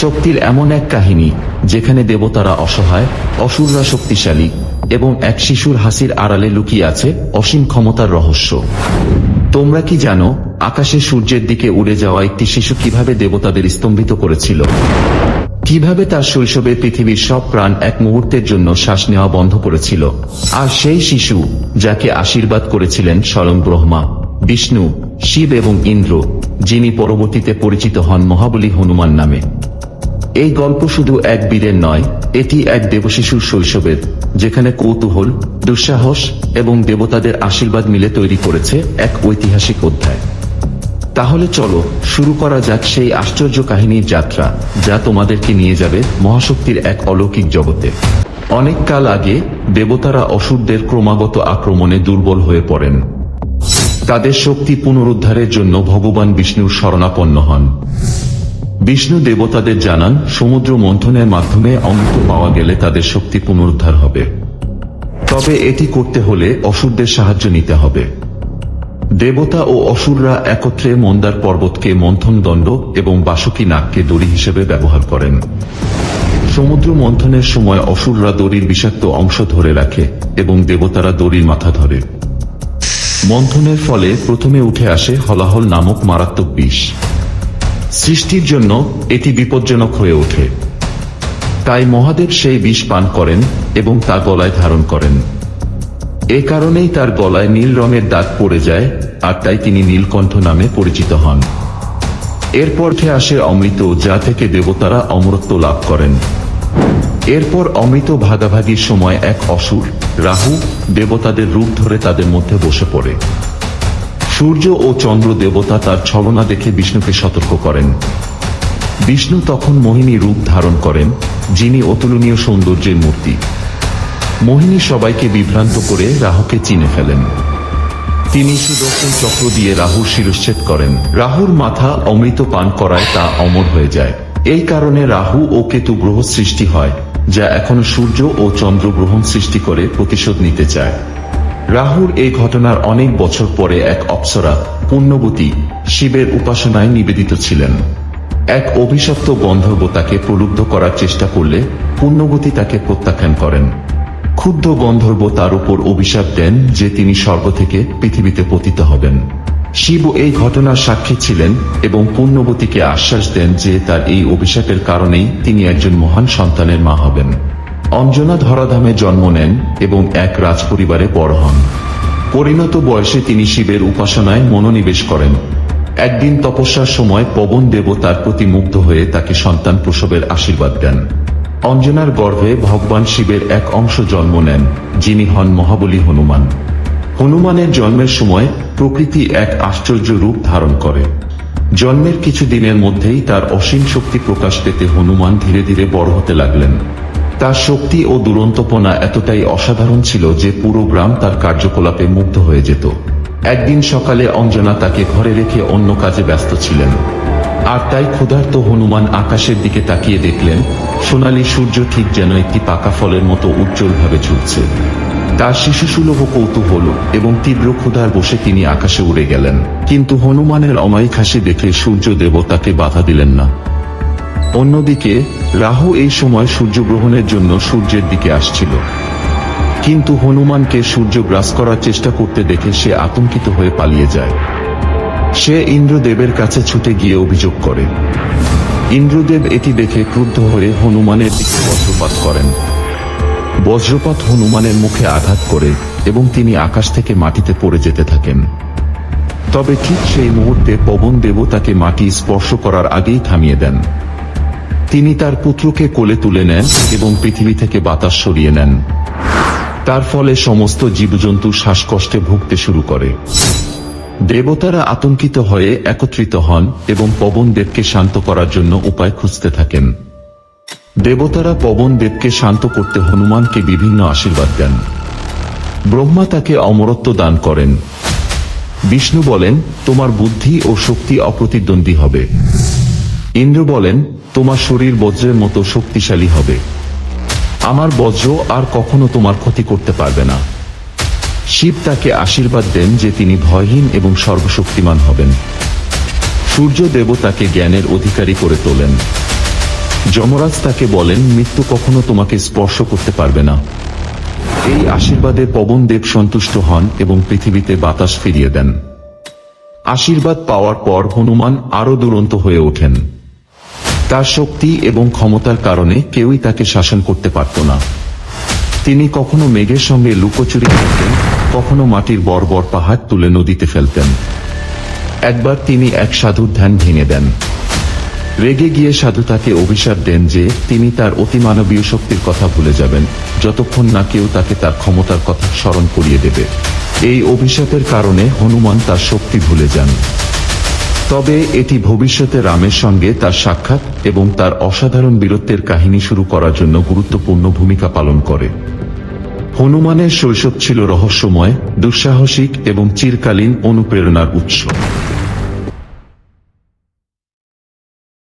শক্তির এমন এক কাহিনী, যেখানে দেবতারা অসহায়, অসুররা শক্তিশালী, এবং এক শিশুর হাসির আড়ালে লুকিয়ে আছে অসীম ক্ষমতার রহস্য। তোমরা কি জানো, আকাশে সূর্যের দিকে উড়ে যাওয়া একটি শিশু কীভাবে দেবতাদের স্তম্ভিত করেছিল? কীভাবে তার শৈশবে পৃথিবীর সব প্রাণ এক মুহূর্তের জন্য শ্বাস নেওয়া বন্ধ করেছিল? আর সেই শিশু, যাকে আশীর্বাদ করেছিলেন স্বয়ং ব্রহ্মা, বিষ্ণু শিব এবং ইন্দ্র, যিনি পরবর্তীতে পরিচিত হন মহাবলী হনুমান নামে। এই গল্প শুধু এক বীরের নয়, এটি এক দেবশিশুর শৈশবের, যেখানে কৌতূহল, দুঃসাহস এবং দেবতাদের আশীর্বাদ মিলে তৈরি করেছে এক ঐতিহাসিক অধ্যায়। তাহলে চলো শুরু করা যাক সেই আশ্চর্য কাহিনীর যাত্রা, যা তোমাদেরকে নিয়ে যাবে মহাশক্তির এক অলৌকিক জগতে। অনেক কাল আগে দেবতারা অসুরদের ক্রমাগত আক্রমণে দুর্বল হয়ে পড়েন। তাদের শক্তি পুনরুদ্ধারের জন্য ভগবান বিষ্ণুর শরণাপন্ন হন। বিষ্ণু দেবতাদের জানান, সমুদ্র মন্থনের মাধ্যমে অমৃত পাওয়া গেলে তাদের শক্তি পুনরুদ্ধার হবে। তবে এটি করতে হলে অসুরদের সাহায্য নিতে হবে। দেবতা ও অসুররা একত্রে মন্দার পর্বতকে মন্থন দণ্ড এবং বাসুকী নাককে দড়ি হিসেবে ব্যবহার করেন। সমুদ্র মন্থনের সময় অসুররা দড়ির বিষাক্ত অংশ ধরে রাখে এবং দেবতারা দড়ির মাথা ধরে। মন্থনের ফলে প্রথমে উঠে আসে হলাহল নামক মারাত্মক বিষ। সৃষ্টির জন্য এটি বিপজ্জনক হয়ে ওঠে। তাই মহাদেব সেই বিষ পান করেন এবং তা গলায় ধারণ করেন। এ কারণেই তার গলায় নীল রঙের দাগ পড়ে যায়, আর তাই তিনি নীলকণ্ঠ নামে পরিচিত হন। এরপর আসে অমৃত, যা থেকে দেবতারা অমরত্ব লাভ করেন। এরপর অমৃত ভাগাভাগির সময় এক অসুর, রাহু, দেবতাদের রূপ ধরে তাদের মধ্যে বসে পড়ে। সূর্য ও চন্দ্র দেবতা তার ছলনা দেখে বিষ্ণুকে সতর্ক করেন। বিষ্ণু তখন মোহিনী রূপ ধারণ করেন, যিনি অতুলনীয় সৌন্দর্যের মূর্তি। মোহিনী সবাইকে বিভ্রান্ত করে রাহুকে চিনে ফেলেন। তিনি সুদর্শন চক্র দিয়ে রাহুর শিরশ্ছেদ করেন। রাহুর মাথা অমৃত পান করায় তা অমর হয়ে যায়। এই কারণে রাহু ও কেতু গ্রহ সৃষ্টি হয়, যা এখন সূর্য ও চন্দ্র গ্রহণ সৃষ্টি করে প্রতিশোধ নিতে চায়। রাহুর এই ঘটনার অনেক বছর পরে এক অপ্সরা, পুণ্যবতী, শিবের উপাসনায় নিবেদিত ছিলেন। এক অভিশপ্ত গন্ধর্ব তাকে প্রলুব্ধ করার চেষ্টা করলে পুণ্যবতী তাকে প্রত্যাখ্যান করেন। ক্ষুব্ধ গন্ধর্ব তার উপর অভিশাপ দেন যে তিনি স্বর্গ থেকে পৃথিবীতে পতিত হবেন। শিব এই ঘটনার সাক্ষী ছিলেন এবং পুণ্যবতীকে আশ্বাস দেন যে তার এই অভিশাপের কারণেই তিনি একজন মহান সন্তানের মা হবেন। অঞ্জনা ধরাধামে জন্ম নেন এবং এক রাজপরিবারে বড় হন। পরিণত বয়সে তিনি শিবের উপাসনায় মনোনিবেশ করেন। একদিন তপস্যার সময় পবন দেব তার প্রতি মুগ্ধ হয়ে তাকে সন্তান প্রসবের আশীর্বাদ দেন। অঞ্জনার গর্ভে ভগবান শিবের এক অংশ জন্ম নেন, যিনি হন মহাবলী হনুমান। হনুমানের জন্মের সময় প্রকৃতি এক আশ্চর্য রূপ ধারণ করে। জন্মের কিছু দিনের মধ্যেই তার অসীম শক্তি প্রকাশ পেতে হনুমান ধীরে ধীরে বড় হতে লাগলেন। তার শক্তি ও দুরন্তপনা এতটাই অসাধারণ ছিল যে পুরো গ্রাম তার কার্যকলাপে মুগ্ধ হয়ে যেত। একদিন সকালে অঞ্জনা তাকে ঘরে রেখে অন্য কাজে ব্যস্ত ছিলেন। আর তাই ক্ষুধার্ত হনুমান আকাশের দিকে তাকিয়ে দেখলেন, সোনালী সূর্য ঠিক যেন একটি পাকা ফলের মতো উজ্জ্বলভাবে ঝুলছে। তার শিশুসুলভ কৌতূহল এবং তীব্র ক্ষুধার বসে তিনি আকাশে উড়ে গেলেন। কিন্তু হনুমানের অমায়িক হাসি দেখে সূর্য দেব তাকে বাধা দিলেন না। অন্যদিকে, রাহু এই সময় সূর্যগ্রহণের জন্য সূর্যের দিকে আসছিল। কিন্তু হনুমানকে সূর্য গ্রাস করার চেষ্টা করতে দেখে সে আতঙ্কিত হয়ে পালিয়ে যায়। সে ইন্দ্রদেবের কাছে ছুটে গিয়ে অভিযোগ করে। ইন্দ্রদেব এটি দেখে ক্রুদ্ধ হয়ে হনুমানের দিকে বজ্রপাত করেন। বজ্রপাত হনুমানের মুখে আঘাত করে এবং তিনি আকাশ থেকে মাটিতে পড়ে যেতে থাকেন। তবে ঠিক সেই মুহূর্তে পবন দেব তাকে মাটি স্পর্শ করার আগেই থামিয়ে দেন। তিনি তার পুত্রকে কোলে তুলে নেন এবং পৃথিবী থেকে বাতাস সরিয়ে নেন। তার ফলে সমস্ত জীবজন্তু শ্বাসকষ্টে ভুগতে শুরু করে। দেবতারা আতঙ্কিত হয়ে একত্রিত হন এবং পবন দেবকে শান্ত করার জন্য উপায় খুঁজতে থাকেন। দেবতারা পবন দেবকে শান্ত করতে হনুমানকে বিভিন্ন আশীর্বাদ দেন। ব্রহ্মা তাকে অমরত্ব দান করেন। বিষ্ণু বলেন, তোমার বুদ্ধি ও শক্তি অপ্রতিদ্বন্দ্বী হবে। ইন্দ্র বলেন, তোমার শরীর বজ্রের মতো শক্তিশালী হবে। আমার বজ্র আর কখনো তোমার ক্ষতি করতে পারবে না। শিব তাকে আশীর্বাদ দেন যে তিনি ভয়হীন এবং সর্বশক্তিমান হবেন। সূর্য দেব তাকে জ্ঞানের অধিকারী করে তোলেন। যমরাজ তাকে বলেন, মৃত্যু কখনো তোমাকে স্পর্শ করতে পারবে না। এই আশীর্বাদে পবন দেব সন্তুষ্ট হন এবং পৃথিবীতে বাতাস ফিরিয়ে দেন। আশীর্বাদ পাওয়ার পর হনুমান আরও দুরন্ত হয়ে ওঠেন। তার শক্তি এবং ক্ষমতার কারণে কেউই তাকে শাসন করতে পারত না। তিনি কখনো মেঘের সঙ্গে লুকোচুরি করতেন, কখনো মাটির বড় পাহাড় তুলে নদীতে ফেলতেন। একবার তিনি এক সাধুর ধ্যান ভেঙে দেন। রেগে গিয়ে সাধু তাকে অভিশাপ দেন যে তিনি তার অতিমানবীয় শক্তির কথা ভুলে যাবেন, যতক্ষণ না কেউ তাকে তার ক্ষমতার কথা স্মরণ করিয়ে দেবে। এই অভিশাপের কারণে হনুমান তার শক্তি ভুলে যান। তবে এটি ভবিষ্যতে রামের সঙ্গে তার সাক্ষাৎ এবং তার অসাধারণ বীরত্বের কাহিনী শুরু করার জন্য গুরুত্বপূর্ণ ভূমিকা পালন করে। হনুমানের শৈশব ছিল রহস্যময়, দুঃসাহসিক এবং চিরকালীন অনুপ্রেরণার উৎস।